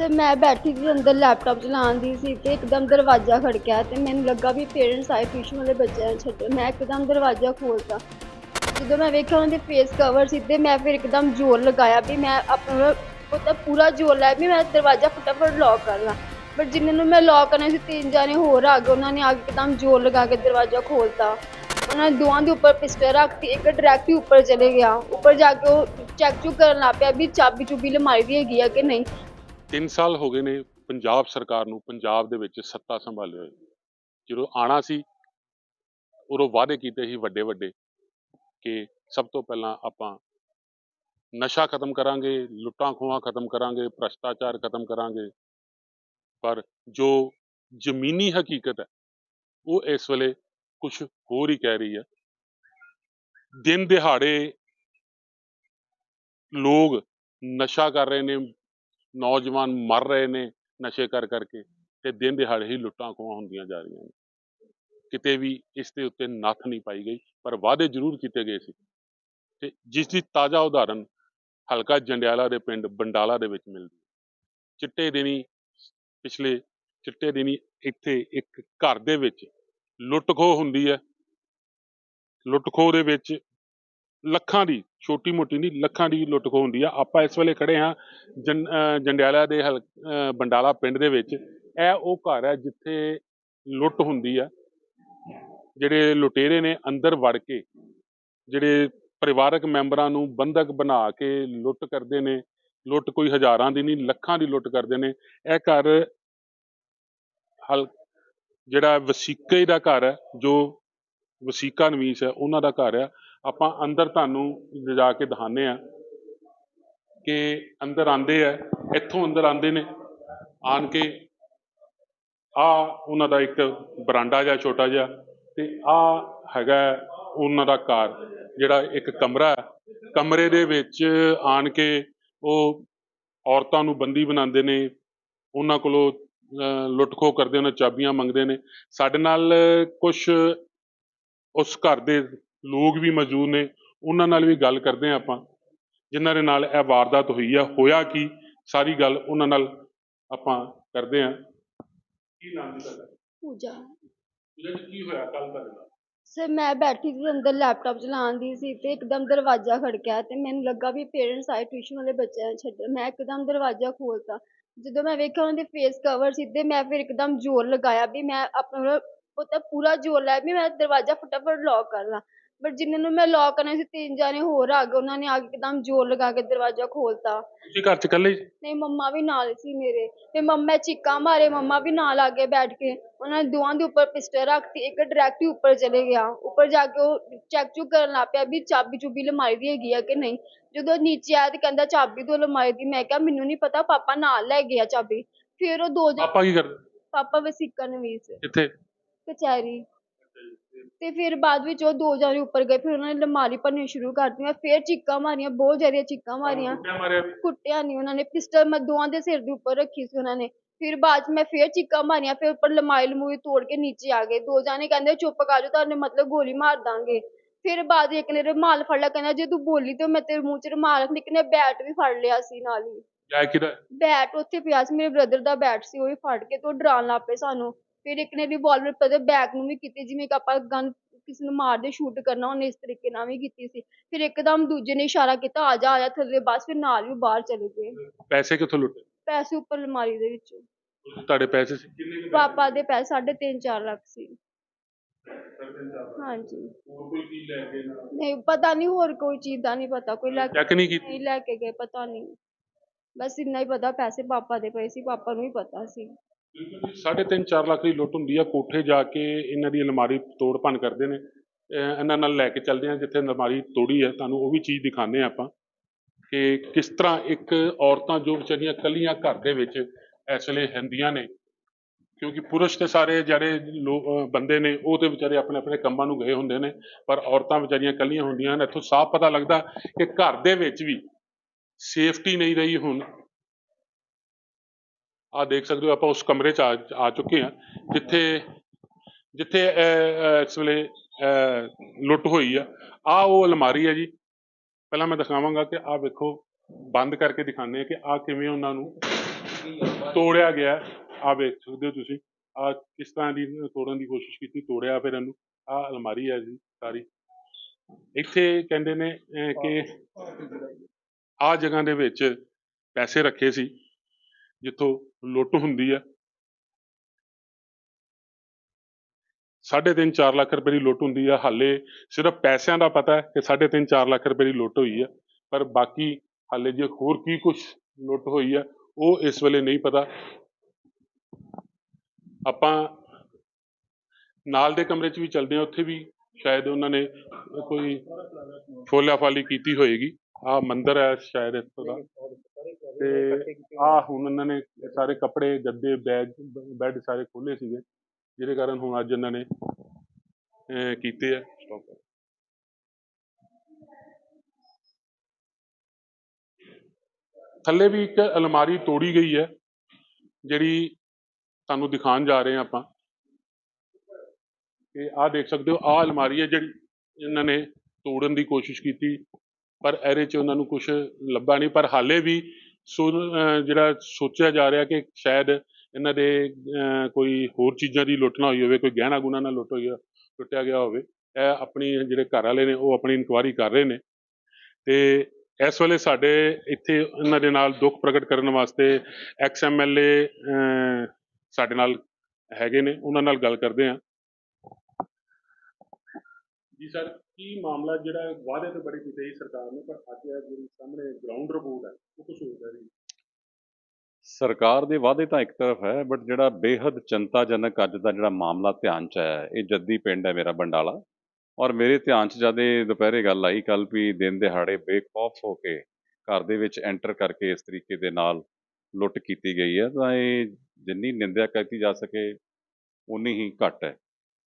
ਤੇ ਮੈਂ ਬੈਠੀ ਸੀ ਅੰਦਰ ਲੈਪਟਾਪ ਚਲਾਉਂਦੀ ਸੀ ਤੇ ਇੱਕਦਮ ਦਰਵਾਜ਼ਾ ਖੜਕਿਆ ਤੇ ਮੈਨੂੰ ਲੱਗਾ ਵੀ ਪੇਰੈਂਟਸ ਆਏ ਟਿਊਸ਼ਨ ਵਾਲੇ ਬੱਚਿਆਂ ਨੂੰ ਛੱਡਣ। ਮੈਂ ਇੱਕਦਮ ਦਰਵਾਜ਼ਾ ਖੋਲਤਾ। ਜਦੋਂ ਮੈਂ ਵੇਖਿਆ ਉਹਨਾਂ ਦੇ ਫੇਸ ਕਵਰ ਸੀ ਤੇ ਮੈਂ ਫਿਰ ਇੱਕਦਮ ਜ਼ੋਰ ਲਗਾਇਆ ਵੀ ਮੈਂ ਆਪਣਾ ਉਹਦਾ ਪੂਰਾ ਜ਼ੋਰ ਲਾਇਆ ਵੀ ਮੈਂ ਦਰਵਾਜ਼ਾ ਫਟਾਫਟ ਲੌਕ ਕਰ ਲਾਂ। ਬਟ ਜਿੰਨੇ ਨੂੰ ਮੈਂ ਲੌਕ ਕਰਨਾ ਸੀ, ਤਿੰਨ ਜਾਣੇ ਹੋਰ ਆ ਗਏ, ਉਹਨਾਂ ਨੇ ਆ ਕੇ ਇੱਕਦਮ ਜ਼ੋਰ ਲਗਾ ਕੇ ਦਰਵਾਜ਼ਾ ਖੋਲ੍ਹਤਾ ਉਹਨਾਂ ਨੇ ਦੋਵਾਂ ਦੇ ਉੱਪਰ ਪਿਸਟਲ ਰੱਖਤੀ ਇੱਕ ਡਾਇਰੈਕਟ ਹੀ ਉੱਪਰ ਚਲੇ ਗਿਆ। ਉੱਪਰ ਜਾ ਕੇ ਉਹ ਚੈੱਕ ਚੁੱਕ ਕਰਨ ਲੱਗ ਪਿਆ ਵੀ ਚਾਬੀ ਚੁਬੀ ਲਮਾਰੀ ਦੀ ਹੈਗੀ ਆ ਕਿ ਨਹੀਂ। 3 ਸਾਲ ਹੋ ਗਏ ਨੇ ਪੰਜਾਬ ਸਰਕਾਰ ਨੂੰ ਪੰਜਾਬ ਦੇ ਵਿੱਚ ਸੱਤਾ ਸੰਭਾਲੇ ਹੋਏ ਜਦੋਂ ਆਣਾ ਸੀ, ਉਦੋਂ ਵਾਅਦੇ ਕੀਤੇ ਸੀ ਵੱਡੇ ਵੱਡੇ ਕਿ ਸਭ ਤੋਂ ਪਹਿਲਾਂ ਆਪਾਂ ਨਸ਼ਾ ਖਤਮ ਕਰਾਂਗੇ, ਲੁੱਟਾਂ ਖੋਹਾਂ ਖਤਮ ਕਰਾਂਗੇ, ਭ੍ਰਸ਼ਟਾਚਾਰ ਖਤਮ ਕਰਾਂਗੇ। ਪਰ ਜੋ ਜ਼ਮੀਨੀ ਹਕੀਕਤ ਹੈ, ਉਹ ਇਸ ਵੇਲੇ ਕੁਝ ਹੋਰ ਹੀ ਕਹਿ ਰਹੀ ਹੈ। ਦਿਨ ਦਿਹਾੜੇ ਲੋਕ ਨਸ਼ਾ ਕਰ ਰਹੇ ਨੇ ਨੌਜਵਾਨ ਮਰ ਰਹੇ ਨੇ ਨਸ਼ੇ ਕਰ ਕਰਕੇ ਤੇ ਦਿਨ ਦਿਹਾੜੇ ਹੀ ਲੁੱਟਾਂ ਖੋਹਾਂ ਹੁੰਦੀਆਂ ਜਾ ਰਹੀਆਂ ਨੇ। ਕਿਤੇ ਵੀ ਇਸ ਦੇ ਉੱਤੇ ਨੱਥ ਨਹੀਂ ਪਾਈ ਗਈ, ਪਰ ਵਾਅਦੇ ਜ਼ਰੂਰ ਕੀਤੇ ਗਏ ਸੀ। ਤੇ ਜਿਸ ਦੀ ਤਾਜ਼ਾ ਉਦਾਹਰਨ ਹਲਕਾ ਜੰਡਿਆਲਾ ਦੇ ਪਿੰਡ ਬੰਡਾਲਾ ਦੇ ਵਿੱਚ ਮਿਲਦੀ ਚਿੱਟੇ ਦਿਨੀ ਪਿਛਲੇ, ਚਿੱਟੇ ਦਿਨੀ ਇੱਥੇ ਇੱਕ ਘਰ ਦੇ ਵਿੱਚ ਲੁੱਟ ਖੋਹ ਹੁੰਦੀ ਹੈ। ਲੁੱਟ ਖੋਹ ਦੇ ਵਿੱਚ ਲੱਖਾਂ ਦੀ, ਛੋਟੀ ਮੋਟੀ ਨਹੀਂ, ਲੱਖਾਂ ਦੀ ਲੁੱਟ ਖੋਹ ਹੁੰਦੀ ਆ। ਆਪਾਂ ਇਸ ਵੇਲੇ ਖੜੇ ਹਾਂ ਜੰ- ਜੰਡਿਆਲਾ ਦੇ ਹਲ- ਬੰਡਾਲਾ ਪਿੰਡ ਦੇ ਵਿੱਚ। ਇਹ ਉਹ ਘਰ ਹੈ ਜਿੱਥੇ ਲੁੱਟ ਹੁੰਦੀ ਆ। ਜਿਹੜੇ ਲੁਟੇਰੇ ਨੇ ਅੰਦਰ ਵੜ ਕੇ, ਜਿਹੜੇ ਪਰਿਵਾਰਕ ਮੈਂਬਰਾਂ ਨੂੰ ਬੰਧਕ ਬਣਾ ਕੇ ਲੁੱਟ ਕਰਦੇ ਨੇ, ਲੁੱਟ ਕੋਈ ਹਜ਼ਾਰਾਂ ਦੀ ਨਹੀਂ, ਲੱਖਾਂ ਦੀ ਲੁੱਟ ਕਰਦੇ ਨੇ। ਇਹ ਘਰ ਹਲ, ਜਿਹੜਾ ਵਸੀਕੇ ਦਾ ਘਰ ਹੈ, ਜੋ ਵਸੀਕਾ ਨਵੀਸ ਹੈ, ਉਹਨਾਂ ਦਾ ਘਰ ਹੈ। ਆਪਾਂ ਅੰਦਰ ਤੁਹਾਨੂੰ ਲਿਜਾ ਕੇ ਦਿਖਾਉਂਦੇ ਆ ਕਿ ਅੰਦਰ ਆਂਦੇ ਆ ਇੱਥੋਂ ਅੰਦਰ ਆਂਦੇ ਨੇ। ਆਣ ਕੇ ਆ ਉਹਨਾਂ ਦਾ ਇੱਕ ਬਰਾਂਡਾ ਜਿਹਾ ਛੋਟਾ ਜਿਹਾ ਤੇ ਆ ਹੈਗਾ ਉਹਨਾਂ ਦਾ ਘਰ ਜਿਹੜਾ ਇੱਕ ਕਮਰਾ ਕਮਰੇ ਦੇ ਵਿੱਚ ਆਣ ਕੇ ਉਹ ਔਰਤਾਂ ਨੂੰ ਬੰਦੀ ਬਣਾਉਂਦੇ ਨੇ ਉਹਨਾਂ ਕੋਲੋਂ ਅਹ, ਲੁੱਟ ਖੋਹ ਕਰਦੇ ਉਹਨਾਂ ਚਾਬੀਆਂ ਮੰਗਦੇ ਨੇ। ਸਾਡੇ ਨਾਲ ਕੁਝ ਉਸ ਘਰ ਦੇ ਲੋਕ ਵੀ ਮੌਜੂਦ ਨੇ ਉਹਨਾਂ ਨਾਲ ਵੀ ਗੱਲ ਕਰਦੇ ਹਾਂ ਆਪਾਂ ਜਿਨ੍ਹਾਂ ਦੇ ਨਾਲ ਇਹ ਵਾਰਦਾਤ ਹੋਈ ਆ ਹੋਇਆ ਕੀ ਸਾਰੀ ਗੱਲ ਉਹਨਾਂ ਨਾਲ ਆਪਾਂ ਕਰਦੇ ਹਾਂ। ਕੀ ਨਾਮ ਜੀ ਤੁਹਾਡਾ? ਪੂਜਾ। ਜਿਹੜਾ ਕੀ ਹੋਇਆ ਕੱਲ ਤੁਹਾਡੇ ਨਾਲ? ਸਰ ਮੈਂ ਬੈਠੀ ਸੀ ਅੰਦਰ ਲੈਪਟਾਪ ਚਲਾਉਂਦੀ ਸੀ ਤੇ ਇੱਕਦਮ ਦਰਵਾਜ਼ਾ ਖੜਕਿਆ ਤੇ ਮੈਨੂੰ ਲੱਗਾ ਵੀ ਪੇਰੈਂਟਸ ਆਏ ਟਿਊਸ਼ਨ ਵਾਲੇ ਬੱਚਿਆਂ ਨੂੰ ਛੱਡਣ। ਮੈਂ ਇੱਕਦਮ ਦਰਵਾਜ਼ਾ ਖੋਲ੍ਹਤਾ ਜਦੋਂ ਮੈਂ ਵੇਖਿਆ ਉਹਨਾਂ ਦੇ ਫੇਸ ਕਵਰ ਸੀ ਤੇ ਮੈਂ ਫਿਰ ਇੱਕਦਮ ਜ਼ੋਰ ਲਗਾਇਆ ਵੀ ਮੈਂ ਆਪਣਾ ਉਹਦਾ ਪੂਰਾ ਜ਼ੋਰ ਲਾਇਆ ਵੀ ਮੈਂ ਦਰਵਾਜ਼ਾ ਫਟਾਫਟ ਲੌਕ ਕਰ ਲਾਂ। ਬਟ ਜਿੰਨੇ ਨੂੰ ਮੈਂ ਲੌਕ ਕਰਨਾ ਸੀ ਤਿੰਨ ਜਾਣੇ ਹੋਰ ਆ ਗਏ। ਉਹਨਾਂ ਨੇ ਆ ਕੇ ਇੱਕਦਮ ਜ਼ੋਰ ਲਗਾ ਕੇ ਦਰਵਾਜ਼ਾ ਖੋਲ੍ਹਤਾ ਤੁਸੀਂ ਘਰ ਚ ਇਕੱਲੇ ਹੀ? ਨਹੀਂ ਮੰਮਾ ਵੀ ਨਾਲ ਸੀ ਮੇਰੇ। ਤੇ ਮੰਮਾ ਚੀਕਾਂ ਮਾਰੇ ਮੰਮਾ ਵੀ ਨਾਲ ਆ ਕੇ ਬੈਠ ਕੇ। ਉਹਨਾਂ ਨੇ ਦੋਵਾਂ ਦੇ ਉੱਪਰ ਪਿਸਟਲ ਰੱਖਤੀ ਇੱਕ ਡਾਇਰੈਕਟ ਹੀ ਉੱਪਰ ਚਲੇ ਗਿਆ। ਉੱਪਰ ਜਾ ਕੇ ਉਹ ਚੈੱਕ ਚੁੱਕ ਕਰਨ ਲੱਗ ਪਿਆ ਵੀ ਚਾਬੀ ਚੁਬੀ ਲਮਾਰੀ ਦੀ ਹੈਗੀ ਆ ਕਿ ਨਹੀਂ। ਜਦੋਂ ਨੀਚੇ ਆਇਆ ਤੇ ਕਹਿੰਦਾ ਚਾਬੀ ਦੋ ਲਮਾਰੀ ਦੀ। ਮੈਂ ਕਿਹਾ ਮੈਨੂੰ ਨਹੀਂ ਪਤਾ ਪਾਪਾ ਨਾਲ ਲੈ ਗਿਆ ਚਾਬੀ। ਫਿਰ ਉਹ ਦੋ ਜਣ ਪਾਪਾ ਕੀ ਕਰਦੇ? ਪਾਪਾ ਵਸੀਕਾ ਨਵੀਸ ਕਿੱਥੇ? ਕਚਹਿਰੀ। ਤੇ ਫਿਰ ਬਾਅਦ ਵਿੱਚ ਉਹ ਦੋ ਜਾਣੇ ਉੱਪਰ ਗਏ ਫਿਰ ਉਹਨਾਂ ਨੇ ਲਮਾਰੀ ਭੰਨਣੀ ਸ਼ੁਰੂ ਕਰਤੀ ਮੈਂ ਫਿਰ ਚੀਕਾਂ ਮਾਰੀਆਂ ਬਹੁਤ ਜ਼ਿਆਦਾ ਚੀਕਾਂ ਮਾਰੀਆਂ। ਕੁੱਟਿਆ ਮਾਰਿਆ ਵੀ? ਕੁੱਟਿਆ ਨਹੀਂ ਉਹਨਾਂ ਨੇ ਪਿਸਟਲ ਮੈਂ ਦੋਵਾਂ ਦੇ ਸਿਰ ਦੇ ਉੱਪਰ ਰੱਖੀ ਸੀ ਉਹਨਾਂ ਨੇ। ਫਿਰ ਬਾਅਦ 'ਚ ਮੈਂ ਫੇਰ ਚੀਕਾਂ ਮਾਰੀਆਂ ਫਿਰ ਉੱਪਰ ਲਮਾਈ ਲਮੂਈ ਤੋੜ ਕੇ ਨੀਚੇ ਆ ਗਏ। ਦੋ ਜਾਣੇ ਕਹਿੰਦੇ ਚੁੱਪ ਕਰ ਜਾਓ ਤੁਹਾਨੂੰ ਮਤਲਬ ਗੋਲੀ ਮਾਰ ਦਾਂਗੇ। ਫਿਰ ਬਾਅਦ 'ਚ ਇੱਕ ਨੇ ਰੁਮਾਲ ਫੜ ਲਿਆ ਕਹਿੰਦਾ ਜੇ ਤੂੰ ਬੋਲੀ ਤੇ ਮੈਂ ਤੇਰੇ ਮੂੰਹ 'ਚ ਰੁਮਾਲ ਰੱਖ- ਇੱਕ ਨੇ ਬੈਟ ਵੀ ਫੜ ਲਿਆ ਸੀ ਨਾਲ ਹੀ। ਜਾਂ ਕਿਹਦਾ? ਬੈਟ ਉੱਥੇ ਪਿਆ ਸੀ ਮੇਰੇ ਬ੍ਰਦਰ ਦਾ ਬੈਟ ਸੀ ਉਹ ਵੀ ਫੜ ਕੇ ਤੇ ਉਹ ਡਰਾਉਣ ਲੱਗ ਪਏ ਸਾਨੂੰ। ਫਿਰ ਇੱਕ ਨੇ ਰਿਵਾਲਵਰ ਪਤੇ ਬੈਕ ਨੂੰ ਵੀ ਕੀਤੀ ਜਿਵੇਂ ਕਿ ਆਪਾਂ ਗਨ ਕਿਸੇ ਨੂੰ ਮਾਰਦੇ ਸ਼ੂਟ ਕਰਨਾ ਉਹਨੇ ਇਸ ਤਰੀਕੇ ਨਾਲ ਵੀ ਕੀਤੀ ਸੀ। ਫਿਰ ਇੱਕਦਮ ਦੂਜੇ ਨੇ ਇਸ਼ਾਰਾ ਕੀਤਾ ਆ ਜਾ ਆ ਜਾ ਥੱਲੇ ਬਸ ਫਿਰ ਨਾਲ ਹੀ ਉਹ ਬਾਹਰ ਚਲੇ ਗਏ। ਪੈਸੇ ਕਿੱਥੋਂ ਲੁੱਟੇ? ਪੈਸੇ ਉੱਪਰ ਅਲਮਾਰੀ ਦੇ ਵਿੱਚੋਂ। ਤੁਹਾਡੇ ਪੈਸੇ ਸੀ? ਕਿੰਨੇ ਕੁ ਪੈਸੇ? ਪਾਪਾ ਦੇ ਪੈਸੇ ਸਾਢੇ ਤਿੰਨ ਚਾਰ ਲੱਖ ਸੀ। ਹਾਂਜੀ। ਹੋਰ ਕੋਈ ਚੀਜ਼ ਲੈ ਕੇ ਨਾ? ਨਹੀਂ ਪਤਾ ਨਹੀਂ ਹੋਰ ਕੋਈ ਚੀਜ਼ ਦਾ ਨਹੀਂ ਪਤਾ ਕੋਈ ਲੈ ਚੈੱਕ ਨਹੀਂ ਕੀਤੀ? ਨਹੀਂ ਲੈ ਕੇ ਗਏ ਪਤਾ ਨਹੀਂ। ਬਸ ਇੰਨਾ ਹੀ ਪਤਾ ਪੈਸੇ ਪਾਪਾ ਦੇ ਪਏ ਸੀ ਪਾਪਾ ਨੂੰ ਹੀ ਪਤਾ ਸੀ। ਬਿਲਕੁਲ ਸਾਢੇ ਤਿੰਨ 4 ਲੱਖ ਦੀ ਲੁੱਟ ਹੁੰਦੀ ਆ। ਕੋਠੇ ਜਾ ਕੇ ਇਹਨਾਂ ਦੀ ਅਲਮਾਰੀ ਤੋੜ ਭੰਨ ਕਰਦੇ ਨੇ। ਇਹਨਾਂ ਨਾਲ ਲੈ ਕੇ ਚੱਲਦੇ ਆ, ਜਿੱਥੇ ਅਲਮਾਰੀ ਤੋੜੀ ਹੈ ਤੁਹਾਨੂੰ ਉਹ ਵੀ ਚੀਜ਼ ਦਿਖਾਉਂਦੇ ਆ ਆਪਾਂ ਕਿ ਕਿਸ ਤਰ੍ਹਾਂ ਇੱਕ ਔਰਤਾਂ ਜੋ ਵਿਚਾਰੀਆਂ ਇਕੱਲੀਆਂ ਘਰ ਦੇ ਵਿੱਚ ਇਸ ਵੇਲੇ ਹੁੰਦੀਆਂ ਨੇ, ਕਿਉਂਕਿ ਪੁਰਸ਼ ਤੇ ਸਾਰੇ ਜਿਹੜੇ ਲੋਕ ਬੰਦੇ ਨੇ, ਉਹ ਤੇ ਵਿਚਾਰੇ ਆਪਣੇ ਆਪਣੇ ਕੰਮਾਂ ਨੂੰ ਗਏ ਹੁੰਦੇ ਨੇ, ਪਰ ਔਰਤਾਂ ਵਿਚਾਰੀਆਂ ਇਕੱਲੀਆਂ ਹੁੰਦੀਆਂ ਨੇ ਇੱਥੋਂ ਸਾਫ਼ ਪਤਾ ਲੱਗਦਾ ਕਿ ਘਰ ਦੇ ਵਿੱਚ ਵੀ ਸੇਫਟੀ ਨਹੀਂ ਰਹੀ ਹੁਣ ਆ ਦੇਖ ਸਕਦੇ ਹੋ, ਆਪਾਂ ਉਸ ਕਮਰੇ 'ਚ ਆ ਆ ਚੁੱਕੇ ਹਾਂ, ਜਿੱਥੇ ਜਿੱਥੇ ਇਸ ਵੇਲੇ ਲੁੱਟ ਹੋਈ ਆ। ਆ ਉਹ ਅਲਮਾਰੀ ਹੈ ਜੀ। ਪਹਿਲਾਂ ਮੈਂ ਦਿਖਾਵਾਂਗਾ ਕਿ ਆ ਵੇਖੋ, ਬੰਦ ਕਰਕੇ ਦਿਖਾਉਂਦੇ ਆ ਕਿ ਆ ਕਿਵੇਂ ਉਹਨਾਂ ਨੂੰ ਤੋੜਿਆ ਗਿਆ। ਆ ਵੇਖ ਸਕਦੇ ਹੋ ਤੁਸੀਂ ਆ ਕਿਸ ਤਰ੍ਹਾਂ ਦੀ, ਤੋੜਨ ਦੀ ਕੋਸ਼ਿਸ਼ ਕੀਤੀ, ਤੋੜਿਆ ਫਿਰ ਇਹਨੂੰ। ਆ ਅਲਮਾਰੀ ਹੈ ਜੀ ਸਾਰੀ। ਇੱਥੇ ਕਹਿੰਦੇ ਨੇ ਕਿ ਆ ਜਗ੍ਹਾ ਦੇ ਵਿੱਚ ਪੈਸੇ ਰੱਖੇ ਸੀ। ਜਿੱਥੋਂ ਲੁੱਟ ਹੁੰਦੀ ਹੈ। ਸਾਢੇ ਤਿੰਨ ਚਾਰ ਲੱਖ ਰੁਪਏ ਦੀ ਲੁੱਟ ਹੁੰਦੀ ਆ। ਹਾਲੇ ਸਿਰਫ ਪੈਸਿਆਂ ਦਾ ਪਤਾ ਹੈ ਕਿ ਸਾਢੇ ਤਿੰਨ ਚਾਰ ਲੱਖ ਰੁਪਏ ਦੀ ਲੁੱਟ ਹੋਈ ਆ। ਪਰ ਬਾਕੀ ਹਾਲੇ ਜੇ ਹੋਰ ਕੀ ਕੁਝ ਲੁੱਟ ਹੋਈ ਹੈ ਉਹ ਇਸ ਵੇਲੇ ਨਹੀਂ ਪਤਾ। ਆਪਾਂ ਨਾਲ ਦੇ ਕਮਰੇ 'ਚ ਵੀ ਚੱਲਦੇ ਆ ਉੱਥੇ ਵੀ ਸ਼ਾਇਦ ਉਹਨਾਂ ਨੇ ਕੋਈ ਫੋਲਾ ਫਾਲੀ ਕੀਤੀ ਹੋਏਗੀ। ਆ ਮੰਦਿਰ ਹੈ ਸ਼ਾਇਦ ਇੱਥੋਂ ਦਾ। ਤੇ ਆ ਹੁਣ ਉਹਨਾਂ ਨੇ ਸਾਰੇ ਕੱਪੜੇ ਗੱਦੇ ਬੈਗ ਬੈੱਡ ਸਾਰੇ ਖੋਲੇ ਸੀਗੇ ਜਿਹਦੇ ਕਾਰਨ ਹੁਣ ਅੱਜ ਇਹਨਾਂ ਨੇ ਕੀਤੇ ਆ। Stop. ਥੱਲੇ ਵੀ ਇੱਕ ਅਲਮਾਰੀ ਤੋੜੀ ਗਈ ਹੈ ਜਿਹੜੀ ਤੁਹਾਨੂੰ ਦਿਖਾਉਣ ਜਾ ਰਹੇ ਹਾਂ ਆਪਾਂ। ਇਹ ਆਹ ਦੇਖ ਸਕਦੇ ਹੋ ਆਹ ਅਲਮਾਰੀ ਹੈ ਜਿਹੜੀ ਇਹਨਾਂ ਨੇ ਤੋੜਨ ਦੀ ਕੋਸ਼ਿਸ਼ ਕੀਤੀ ਪਰ ਇਹਦੇ 'ਚ ਉਹਨਾਂ ਨੂੰ ਕੁਝ ਲੱਭਾ ਨਹੀਂ। ਪਰ ਹਾਲੇ ਵੀ ਸੋ ਜਿਹੜਾ ਸੋਚਿਆ ਜਾ ਰਿਹਾ ਕਿ ਸ਼ਾਇਦ ਇਹਨਾਂ ਦੇ ਕੋਈ ਹੋਰ ਚੀਜ਼ਾਂ ਦੀ ਲੁੱਟ ਨਾ ਹੋਈ ਹੋਵੇ, ਕੋਈ ਗਹਿਣਾ ਗੁਣਾ ਨਾ ਲੁੱਟ ਹੋਈ ਲੁੱਟਿਆ ਗਿਆ ਹੋਵੇ, ਇਹ ਆਪਣੀ ਜਿਹੜੇ ਘਰ ਵਾਲੇ ਨੇ, ਉਹ ਆਪਣੀ ਇਨਕੁਆਇਰੀ ਕਰ ਰਹੇ ਨੇ। ਤੇ ਇਸ ਵੇਲੇ ਸਾਡੇ ਇੱਥੇ ਇਹਨਾਂ ਦੇ ਨਾਲ ਦੁੱਖ ਪ੍ਰਗਟ ਕਰਨ ਵਾਸਤੇ ਐਕਸ ਐਮਐਲਏ ਸਾਡੇ ਨਾਲ ਹੈਗੇ ਨੇ, ਉਹਨਾਂ ਨਾਲ ਗੱਲ ਕਰਦੇ ਹਾਂ। ਜੀ ਸਰ। ਕੀ ਮਾਮਲਾ ਜਿਹੜਾ ਵਾਅਦੇ ਤੇ ਬੜੀ ਕੀਤੀ ਸੀ ਸਰਕਾਰ ਨੇ, ਪਰ ਅੱਜ ਇਹ ਜਿਹੜੀ ਸਾਹਮਣੇ ਗਰਾਊਂਡ ਰਿਪੋਰਟ ਹੈ, ਉਹ ਕੁਝ ਹੋਰ ਹੈ। ਜੀ ਸਰਕਾਰ ਦੇ ਵਾਅਦੇ ਤਾਂ ਇੱਕ ਤਰਫ ਹੈ ਬਟ ਜਿਹੜਾ ਬੇਹੱਦ ਚਿੰਤਾਜਨਕ ਅੱਜ ਦਾ ਜਿਹੜਾ ਮਾਮਲਾ ਧਿਆਨ ਚ ਆਇਆ ਇਹ ਜੱਦੀ ਪਿੰਡ ਹੈ ਮੇਰਾ ਬੰਡਾਲਾ। ਔਰ ਮੇਰੇ ਧਿਆਨ ਚ ਜਦ ਇਹ ਦੁਪਹਿਰੇ ਗੱਲ ਆਈ ਕੱਲ ਵੀ ਦਿਨ ਦਿਹਾੜੇ ਬੇਖੌਫ ਹੋ ਕੇ ਘਰ ਦੇ ਵਿੱਚ ਐਂਟਰ ਕਰਕੇ ਇਸ ਤਰੀਕੇ ਦੇ ਨਾਲ ਲੁੱਟ ਕੀਤੀ ਗਈ ਹੈ, ਤਾਂ ਇਹ ਜਿੰਨੀ ਨਿੰਦਿਆ ਕੀਤੀ ਜਾ ਸਕੇ, ਉਨੀ ਹੀ ਘੱਟ ਹੈ।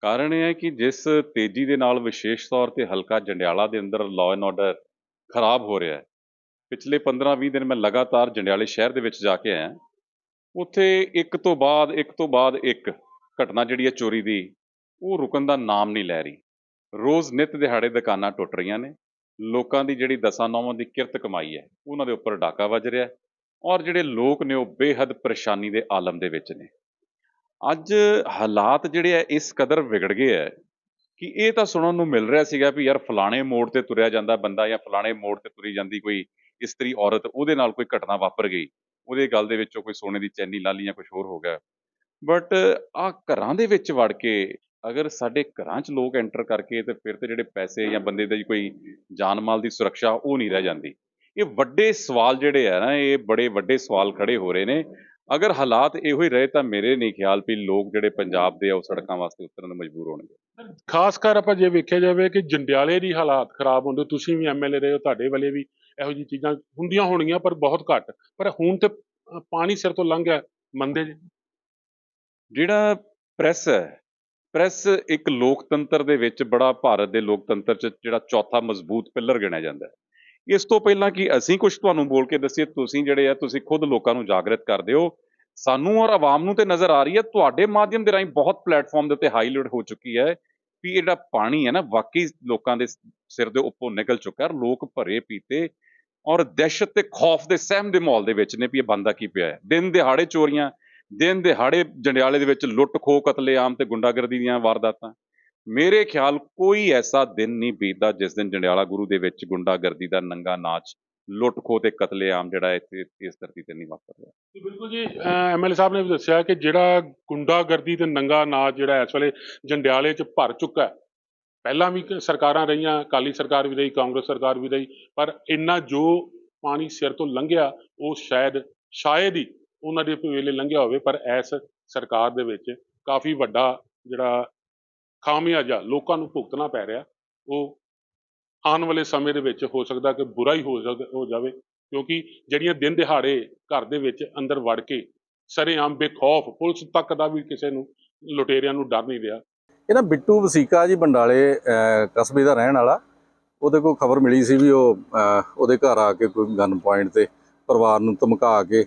ਕਾਰਨ ਇਹ ਹੈ ਕਿ ਜਿਸ ਤੇਜ਼ੀ ਦੇ ਨਾਲ ਵਿਸ਼ੇਸ਼ ਤੌਰ ਤੇ ਹਲਕਾ ਜੰਡਿਆਲਾ ਦੇ ਅੰਦਰ ਲਾਅ ਐਂਡ ਆਰਡਰ ਖਰਾਬ ਹੋ ਰਿਹਾ ਹੈ, ਪਿਛਲੇ 15-20 ਦਿਨ ਮੈਂ ਲਗਾਤਾਰ ਜੰਡਿਆਲੇ ਸ਼ਹਿਰ ਦੇ ਵਿੱਚ ਜਾ ਕੇ ਆਇਆ, ਉੱਥੇ ਇੱਕ ਤੋਂ ਬਾਅਦ, ਇੱਕ ਤੋਂ ਬਾਅਦ ਇੱਕ ਘਟਨਾ ਜਿਹੜੀ ਹੈ ਚੋਰੀ ਦੀ, ਉਹ ਰੁਕਣ ਦਾ ਨਾਮ ਨਹੀਂ ਲੈ ਰਹੀ। ਰੋਜ਼ ਨਿਤ ਦਿਹਾੜੇ ਦੁਕਾਨਾਂ ਟੁੱਟ ਰਹੀਆਂ ਨੇ, ਲੋਕਾਂ ਦੀ ਜਿਹੜੀ ਦਸਾਂ ਨੌਵਾਂ ਦੀ ਕਿਰਤ ਕਮਾਈ ਹੈ, ਉਹਨਾਂ ਦੇ ਉੱਪਰ ਡਾਕਾ ਵੱਜ ਰਿਹਾ ਔਰ ਜਿਹੜੇ ਲੋਕ ਨੇ ਉਹ ਬੇਹੱਦ ਪਰੇਸ਼ਾਨੀ ਦੇ ਆਲਮ ਦੇ ਵਿੱਚ ਨੇ। ਅੱਜ ਹਾਲਾਤ ਜਿਹੜੇ ਆ, ਇਸ ਕਦਰ ਵਿਗੜ ਗਏ ਹੈ ਕਿ ਇਹ ਤਾਂ ਸੁਣਨ ਨੂੰ ਮਿਲ ਰਿਹਾ ਸੀਗਾ ਵੀ ਯਾਰ ਫਲਾਣੇ ਮੋੜ ਤੇ ਤੁਰਿਆ ਜਾਂਦਾ ਬੰਦਾ ਜਾਂ ਫਲਾਣੇ ਮੋੜ ਤੇ ਤੁਰੀ ਜਾਂਦੀ ਕੋਈ ਇਸਤਰੀ ਔਰਤ, ਉਹਦੇ ਨਾਲ ਕੋਈ ਘਟਨਾ ਵਾਪਰ ਗਈ, ਉਹਦੇ ਗੱਲ ਦੇ ਵਿੱਚੋਂ ਕੋਈ ਸੋਨੇ ਦੀ ਚੈਨੀ ਲਾ ਲਈ ਜਾਂ ਕੁਝ ਹੋਰ ਹੋ ਗਿਆ। ਬਟ ਆ ਘਰਾਂ ਦੇ ਵਿੱਚ ਵੜ ਕੇ ਅਗਰ ਸਾਡੇ ਘਰਾਂ 'ਚ ਲੋਕ ਐਂਟਰ ਕਰਕੇ ਤੇ ਫਿਰ ਤੇ ਜਿਹੜੇ ਪੈਸੇ ਜਾਂ ਬੰਦੇ ਦੀ ਕੋਈ ਜਾਨ ਮਾਲ ਦੀ ਸੁਰੱਖਿਆ ਉਹ ਨਹੀਂ ਰਹਿ ਜਾਂਦੀ। ਇਹ ਵੱਡੇ ਸਵਾਲ ਜਿਹੜੇ ਆ ਨਾ, ਇਹ ਬੜੇ ਵੱਡੇ ਸਵਾਲ ਖੜੇ ਹੋ ਰਹੇ ਨੇ। ਅਗਰ ਹਾਲਾਤ ਇਹੋ ਹੀ ਰਹੇ ਤਾਂ ਮੇਰੇ ਨਹੀਂ ਖਿਆਲ ਵੀ ਲੋਕ ਜਿਹੜੇ ਪੰਜਾਬ ਦੇ ਆ ਉਹ ਸੜਕਾਂ ਵਾਸਤੇ ਉਤਰਨ ਨੂੰ ਮਜਬੂਰ ਹੋਣਗੇ। ਖਾਸ ਕਰ ਆਪਾਂ ਜੇ ਵੇਖਿਆ ਜਾਵੇ ਕਿ ਜੰਡਿਆਲੇ ਦੀ ਹਾਲਾਤ ਖਰਾਬ ਹੁੰਦੇ ਤੁਸੀਂ ਵੀ ਐਮਐਲਏ ਰਹੇ ਹੋ ਤੁਹਾਡੇ ਵਾਲੇ ਵੀ ਇਹੋ ਜਿਹੀ ਚੀਜ਼ਾਂ ਹੁੰਦੀਆਂ ਹੋਣਗੀਆਂ ਪਰ ਬਹੁਤ ਘੱਟ। ਪਰ ਹੁਣ ਤੇ ਪਾਣੀ ਸਿਰ ਤੋਂ ਲੰਘ ਗਿਆ ਮੰਦੇ ਜੀ? ਜਿਹੜਾ ਪ੍ਰੈਸ ਹੈ ਪ੍ਰੈਸ ਇੱਕ ਲੋਕਤੰਤਰ ਦੇ ਵਿੱਚ ਬੜਾ ਭਾਰਤ ਦੇ ਲੋਕਤੰਤਰ 'ਚ ਜਿਹੜਾ ਚੌਥਾ ਮਜ਼ਬੂਤ ਪਿੱਲਰ ਗਿਣਿਆ ਜਾਂਦਾ ਹੈ। ਇਸ ਤੋਂ ਪਹਿਲਾਂ ਕਿ ਅਸੀਂ ਕੁਝ ਤੁਹਾਨੂੰ ਬੋਲ ਕੇ ਦੱਸੀਏ, ਤੁਸੀਂ ਜਿਹੜੇ ਆ, ਤੁਸੀਂ ਖੁਦ ਲੋਕਾਂ ਨੂੰ ਜਾਗਰਤ ਕਰਦੇ ਹੋ। ਸਾਨੂੰ ਔਰ ਆਵਾਮ ਨੂੰ ਤੇ ਨਜ਼ਰ ਆ ਰਹੀ ਹੈ, ਤੁਹਾਡੇ ਮਾਧਿਅਮ ਦੇ ਰਾਹੀਂ ਬਹੁਤ ਪਲੇਟਫਾਰਮ ਦੇ ਉੱਤੇ ਹਾਈਲਾਈਟ ਹੋ ਚੁੱਕੀ ਹੈ ਵੀ ਇਹ ਜਿਹੜਾ ਪਾਣੀ ਹੈ ਨਾ, ਵਾਕਈ ਲੋਕਾਂ ਦੇ ਸਿਰ ਦੇ ਉੱਪਰੋਂ ਨਿਕਲ ਚੁੱਕਾ ਹੈ, ਲੋਕ ਭਰੇ ਪੀਤੇ ਔਰ ਦਹਿਸ਼ਤ ਤੇ ਖੌਫ ਦੇ ਸਹਿਮ ਦੇ ਮਾਹੌਲ ਦੇ ਵਿੱਚ ਨੇ ਵੀ ਇਹ ਬੰਦਾ ਕੀ ਪਿਆ ਹੈ। ਦਿਨ ਦਿਹਾੜੇ ਚੋਰੀਆਂ, ਦਿਨ ਦਿਹਾੜੇ ਜੰਡਿਆਲੇ ਦੇ ਵਿੱਚ ਲੁੱਟ ਖੋਹ ਕਤਲੇਆਮ ਤੇ ਗੁੰਡਾਗਰਦੀ ਦੀਆਂ ਵਾਰਦਾਤਾਂ। ਮੇਰੇ ਖਿਆਲ ਕੋਈ ਐਸਾ ਦਿਨ ਨਹੀਂ ਬੀਤਦਾ ਜਿਸ ਦਿਨ ਜੰਡਿਆਲਾ ਗੁਰੂ ਦੇ ਵਿੱਚ ਗੁੰਡਾਗਰਦੀ ਦਾ ਨੰਗਾ ਨਾਚ ਲੁੱਟ ਖੋਹ ਤੇ ਕਤਲੇਆਮ ਜਿਹੜਾ ਇੱਥੇ ਇਸ ਧਰਤੀ ਤੇ ਨਹੀਂ ਵਾਪਰ ਰਿਹਾ। ਜੀ, ਬਿਲਕੁਲ ਜੀ ਐਮਐਲਏ ਸਾਹਿਬ ਨੇ ਵੀ ਦੱਸਿਆ ਕਿ ਜਿਹੜਾ ਗੁੰਡਾਗਰਦੀ ਤੇ ਨੰਗਾ ਨਾਚ ਜਿਹੜਾ ਇਸ ਵੇਲੇ ਜੰਡਿਆਲੇ 'ਚ ਭਰ ਚੁੱਕਾ ਹੈ ਪਹਿਲਾਂ ਵੀ ਸਰਕਾਰਾਂ ਰਹੀਆਂ ਅਕਾਲੀ ਸਰਕਾਰ ਵੀ ਰਹੀ ਕਾਂਗਰਸ ਸਰਕਾਰ ਵੀ ਰਹੀ ਪਰ ਇੰਨਾ ਜੋ ਪਾਣੀ ਸਿਰ ਤੋਂ ਲੰਘਿਆ ਉਹ ਸ਼ਾਇਦ ਸ਼ਾਇਦ ਹੀ ਉਹਨਾਂ ਦੇ ਵੇਲੇ ਲੰਘਿਆ ਹੋਵੇ ਪਰ ਇਸ ਸਰਕਾਰ ਦੇ ਵਿੱਚ ਕਾਫੀ ਵੱਡਾ ਜਿਹੜਾ ਖਾਮਿਆਜਾ ਲੋਕਾਂ ਨੂੰ ਭੁਗਤਣਾ ਪੈ ਰਿਹਾ ਉਹ ਆਉਣ ਵਾਲੇ ਸਮੇਂ ਦੇ ਵਿੱਚ ਹੋ ਸਕਦਾ ਕਿ ਬੁਰਾ ਹੀ ਹੋ ਸਕ- ਹੋ ਜਾਵੇ ਕਿਉਂਕਿ ਜਿਹੜੀਆਂ ਦਿਨ ਦਿਹਾੜੇ ਘਰ ਦੇ ਵਿੱਚ ਅੰਦਰ ਵੜ ਕੇ ਸਰੇਆਮ ਬੇਖੌਫ ਪੁਲਿਸ ਤੱਕ ਦਾ ਵੀ ਕਿਸੇ ਨੂੰ ਲੁਟੇਰਿਆਂ ਨੂੰ ਡਰ ਨਹੀਂ ਰਿਹਾ। ਇਹ ਨਾ ਬਿੱਟੂ ਵਸੀਕਾ ਜੀ ਬੰਡਾਲੇ ਅਹ, ਕਸਬੇ ਦਾ ਰਹਿਣ ਵਾਲਾ ਉਹਦੇ ਕੋਲ ਖਬਰ ਮਿਲੀ ਸੀ ਵੀ ਉਹ ਅਹ, ਉਹਦੇ ਘਰ ਆ ਕੇ ਕੋਈ ਗਨ ਪੁਆਇੰਟ ਤੇ ਪਰਿਵਾਰ ਨੂੰ ਧਮਕਾ ਕੇ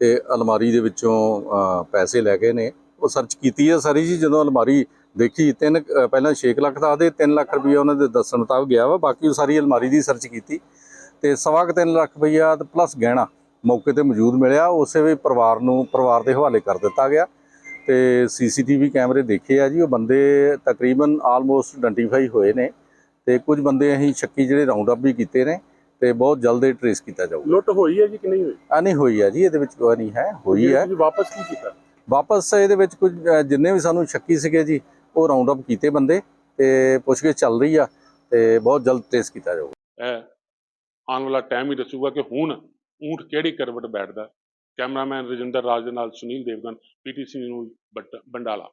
ਤੇ ਅਲਮਾਰੀ ਦੇ ਵਿੱਚੋਂ ਅਹ, ਪੈਸੇ ਲੈ ਗਏ ਨੇ। ਉਹ ਸਰਚ ਕੀਤੀ ਹੈ ਸਾਰੀ ਜੀ ਜਦੋਂ ਅਲਮਾਰੀ ਦੇਖੀ ਤਿੰਨ ਪਹਿਲਾਂ 6 ਲੱਖ ਦਾ ਆਦੇ 3 ਲੱਖ ਰੁਪਈਆ ਉਹਨਾਂ ਦੇ ਦੱਸਣ ਮੁਤਾਬਕ ਗਿਆ ਵਾ ਬਾਕੀ ਸਾਰੀ ਅਲਮਾਰੀ ਦੀ ਸਰਚ ਕੀਤੀ। ਤੇ ਸਵਾ ਕੁ ਤਿੰਨ ਲੱਖ ਰੁਪਈਆ ਤੇ ਪਲੱਸ ਗਹਿਣਾ ਮੌਕੇ ਤੇ ਮੌਜੂਦ ਮਿਲਿਆ। ਉਸੇ ਵੀ ਪਰਿਵਾਰ ਨੂੰ ਪਰਿਵਾਰ ਦੇ ਹਵਾਲੇ ਕਰ ਦਿੱਤਾ ਗਿਆ। ਤੇ ਸੀਸੀਟੀਵੀ ਕੈਮਰੇ ਦੇਖੇ ਆ ਜੀ ਉਹ ਬੰਦੇ ਤਕਰੀਬਨ ਆਲਮੋਸਟ ਆਇਡੈਂਟੀਫਾਈ ਹੋਏ ਨੇ। ਤੇ ਕੁਝ ਬੰਦੇ ਅਸੀਂ ਸ਼ੱਕੀ ਜਿਹੜੇ ਰਾਉਂਡ ਅਪ ਵੀ ਕੀਤੇ ਨੇ ਤੇ ਬਹੁਤ ਜਲਦ ਇਹ ਟ੍ਰੇਸ ਕੀਤਾ ਜਾਊਗਾ। ਲੁੱਟ ਹੋਈ ਹੈ ਜੀ ਕਿ ਨਹੀਂ ਹੋਈ? ਆ ਨਹੀਂ ਹੋਈ ਹੈ ਜੀ ਇਹਦੇ ਵਿੱਚ ਕੋਈ ਨਹੀਂ ਹੈ ਹੋਈ ਹੈ। ਵਾਪਸ ਕੀ ਕੀਤਾ? ਵਾਪਸ ਇਹਦੇ ਵਿੱਚ ਕੁਝ ਜਿੰਨੇ ਵੀ ਸਾਨੂੰ ਸ਼ੱਕੀ ਸੀਗੇ ਜੀ ਉਹ ਰਾਉਂਡ ਅਪ ਕੀਤੇ ਬੰਦੇ ਤੇ ਪੁੱਛਗਿੱਛ ਚੱਲ ਰਹੀ ਆ ਤੇ ਬਹੁਤ ਜਲਦ ਟ੍ਰੇਸ ਕੀਤਾ ਜਾਊਗਾ। ਇਹ ਆਉਣ ਵਾਲਾ ਟਾਈਮ ਹੀ ਦੱਸੂਗਾ ਕਿ ਹੁਣ ਊਂਠ ਕਿਹੜੀ ਕਰਵਟ ਬੈਠਦਾ। ਕੈਮਰਾਮੈਨ ਰਜਿੰਦਰ ਰਾਜ ਦੇ ਨਾਲ ਸੁਨੀਲ ਦੇਵਗਨ ਪੀਟੀਸੀ ਨਿਊਜ਼ ਬੰਡਾਲਾ।